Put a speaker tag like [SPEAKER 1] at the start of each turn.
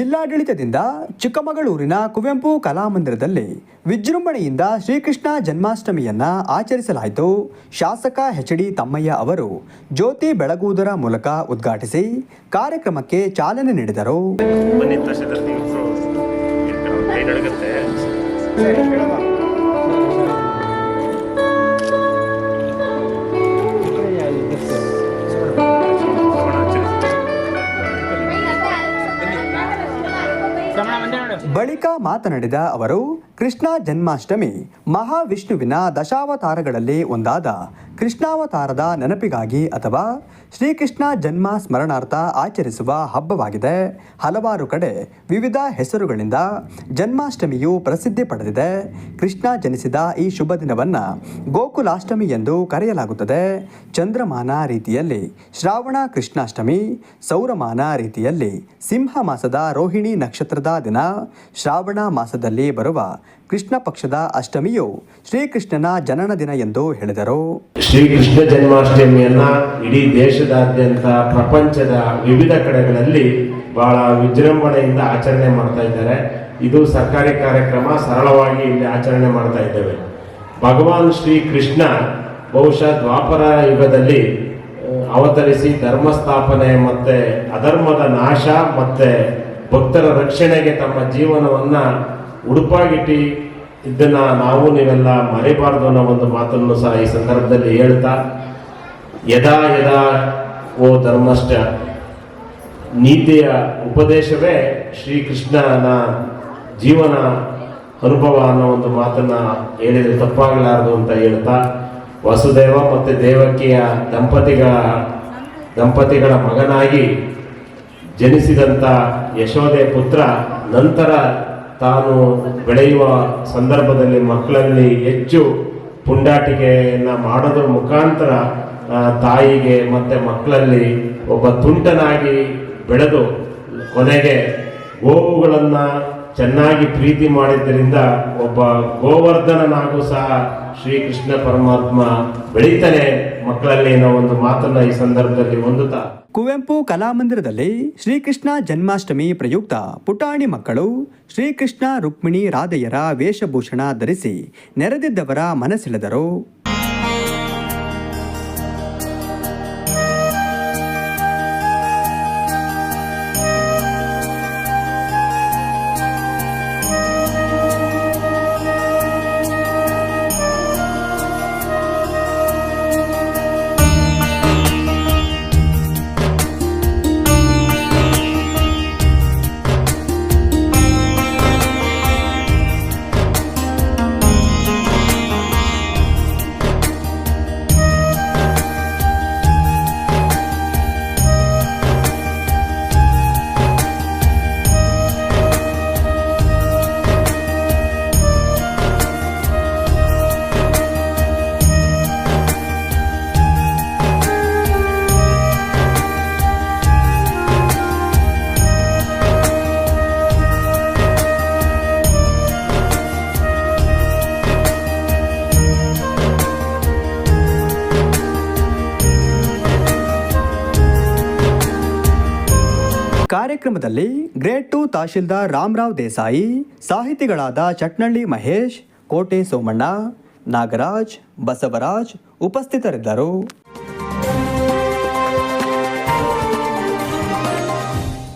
[SPEAKER 1] ಜಿಲ್ಲಾಡಳಿತದಿಂದ ಚಿಕ್ಕಮಗಳೂರಿನ ಕುವೆಂಪು ಕಲಾಮಂದಿರದಲ್ಲಿ ವಿಜೃಂಭಣೆಯಿಂದ ಶ್ರೀಕೃಷ್ಣ ಜನ್ಮಾಷ್ಟಮಿಯನ್ನ ಆಚರಿಸಲಾಯಿತು. ಶಾಸಕ ಎಚ್ ಡಿ ತಮ್ಮಯ್ಯ ಅವರು ಜ್ಯೋತಿ ಬೆಳಗುವುದರ ಮೂಲಕ ಉದ್ಘಾಟಿಸಿ ಕಾರ್ಯಕ್ರಮಕ್ಕೆ ಚಾಲನೆ ನೀಡಿದರು.
[SPEAKER 2] ಬನ್ನಿ
[SPEAKER 1] ಬಳಿಕ ಮಾತನಾಡಿದ ಅವರು ಕೃಷ್ಣ ಜನ್ಮಾಷ್ಟಮಿ ಮಹಾವಿಷ್ಣುವಿನ ದಶಾವತಾರಗಳಲ್ಲಿ ಒಂದಾದ ಕೃಷ್ಣಾವತಾರದ ನೆನಪಿಗಾಗಿ ಅಥವಾ ಶ್ರೀಕೃಷ್ಣ ಜನ್ಮ ಸ್ಮರಣಾರ್ಥ ಆಚರಿಸುವ ಹಬ್ಬವಾಗಿದೆ. ಹಲವಾರು ಕಡೆ ವಿವಿಧ ಹೆಸರುಗಳಿಂದ ಜನ್ಮಾಷ್ಟಮಿಯು ಪ್ರಸಿದ್ಧಿ ಪಡೆದಿದೆ. ಕೃಷ್ಣ ಜನಿಸಿದ ಈ ಶುಭ ದಿನವನ್ನು ಗೋಕುಲಾಷ್ಟಮಿ ಎಂದು ಕರೆಯಲಾಗುತ್ತದೆ. ಚಂದ್ರಮಾನ ರೀತಿಯಲ್ಲಿ ಶ್ರಾವಣ ಕೃಷ್ಣಾಷ್ಟಮಿ, ಸೌರಮಾನ ರೀತಿಯಲ್ಲಿ ಸಿಂಹ ಮಾಸದ ರೋಹಿಣಿ ನಕ್ಷತ್ರದ ದಿನ, ಶ್ರಾವಣ ಮಾಸದಲ್ಲಿ ಬರುವ ಕೃಷ್ಣ ಪಕ್ಷದ ಅಷ್ಟಮಿಯು ಶ್ರೀಕೃಷ್ಣನ ಜನನ ದಿನ ಎಂದು ಹೇಳಿದರು.
[SPEAKER 3] ಶ್ರೀಕೃಷ್ಣ ಜನ್ಮಾಷ್ಟಮಿಯನ್ನ ಇಡೀ ದೇಶದಾದ್ಯಂತ ಪ್ರಪಂಚದ ವಿವಿಧ ಕಡೆಗಳಲ್ಲಿ ಬಹಳ ವಿಜೃಂಭಣೆಯಿಂದ ಆಚರಣೆ ಮಾಡ್ತಾ ಇದ್ದಾರೆ. ಇದು ಸರ್ಕಾರಿ ಕಾರ್ಯಕ್ರಮ, ಸರಳವಾಗಿ ಇಲ್ಲಿ ಆಚರಣೆ ಮಾಡ್ತಾ ಇದ್ದೇವೆ. ಭಗವಾನ್ ಶ್ರೀ ಕೃಷ್ಣ ಬಹುಶಃ ದ್ವಾಪರ ಯುಗದಲ್ಲಿ ಅವತರಿಸಿ ಧರ್ಮ ಸ್ಥಾಪನೆ ಮತ್ತೆ ಅಧರ್ಮದ ನಾಶ ಮತ್ತೆ ಭಕ್ತರ ರಕ್ಷಣೆಗೆ ತಮ್ಮ ಜೀವನವನ್ನ ಉಡುಪಾಗಿಟ್ಟಿ ಇದನ್ನ ನಾವು ನೀವೆಲ್ಲ ಮರೆಯಬಾರದು ಅನ್ನೋ ಒಂದು ಮಾತನ್ನು ಸಹ ಈ ಸಂದರ್ಭದಲ್ಲಿ ಹೇಳ್ತಾ, ಯದಾ ಯದಾ ಓ ಧರ್ಮಷ್ಟ ನೀತಿಯ ಉಪದೇಶವೇ ಶ್ರೀಕೃಷ್ಣನ ಜೀವನ ಅನುಭವ ಅನ್ನೋ ಒಂದು ಮಾತನ್ನ ಹೇಳಿದರೆ ತಪ್ಪಾಗಲಾರದು ಅಂತ ಹೇಳ್ತಾ, ವಸುದೇವ ಮತ್ತೆ ದೇವಕಿಯ ದಂಪತಿಗಳ ದಂಪತಿಗಳ ಮಗನಾಗಿ ಜನಿಸಿದಂಥ ಯಶೋದೆ ಪುತ್ರ ನಂತರ ತಾನು ಬೆಳೆಯುವ ಸಂದರ್ಭದಲ್ಲಿ ಮಕ್ಕಳಲ್ಲಿ ಹೆಚ್ಚು ಪುಂಡಾಟಿಕೆಯನ್ನ ಮಾಡೋದ್ರ ಮುಖಾಂತರ ತಾಯಿಗೆ ಮತ್ತೆ ಮಕ್ಕಳಲ್ಲಿ ಒಬ್ಬ ತುಂಟನಾಗಿ ಬೆಳೆದು ಕೊನೆಗೆ ಗೋವುಗಳನ್ನು ಚೆನ್ನಾಗಿ ಪ್ರೀತಿ ಮಾಡಿದ್ದರಿಂದ ಒಬ್ಬ ಗೋವರ್ಧನನಾಗೂ ಸಹ ಶ್ರೀಕೃಷ್ಣ ಪರಮಾತ್ಮ ಬೆಳೀತಾನೆ ಮಕ್ಕಳಲ್ಲಿ ಅನ್ನೋ ಒಂದು ಮಾತನ್ನ ಈ ಸಂದರ್ಭದಲ್ಲಿ ಹೊಂದುತ್ತಾ.
[SPEAKER 1] ಕುವೆಂಪು ಕಲಾಮಂದಿರದಲ್ಲಿ ಶ್ರೀಕೃಷ್ಣ ಜನ್ಮಾಷ್ಟಮಿ ಪ್ರಯುಕ್ತ ಪುಟಾಣಿ ಮಕ್ಕಳು ಶ್ರೀಕೃಷ್ಣ ರುಕ್ಮಿಣಿ ರಾಧೆಯರ ವೇಷಭೂಷಣ ಧರಿಸಿ ನೆರೆದಿದ್ದವರ ಮನಸೆಳೆದರು ಕಾರ್ಯಕ್ರಮದಲ್ಲಿ ಗ್ರೇಟ್ ಟು ತಹಶೀಲ್ದಾರ್ ರಾಮರಾವ್ ದೇಸಾಯಿ ಸಾಹಿತಿಗಳಾದ ಚಟ್ನಳ್ಳಿ ಮಹೇಶ್ ಕೋಟೆ ಸೋಮಣ್ಣ ನಾಗರಾಜ್ ಬಸವರಾಜ್ ಉಪಸ್ಥಿತರಿದ್ದರು.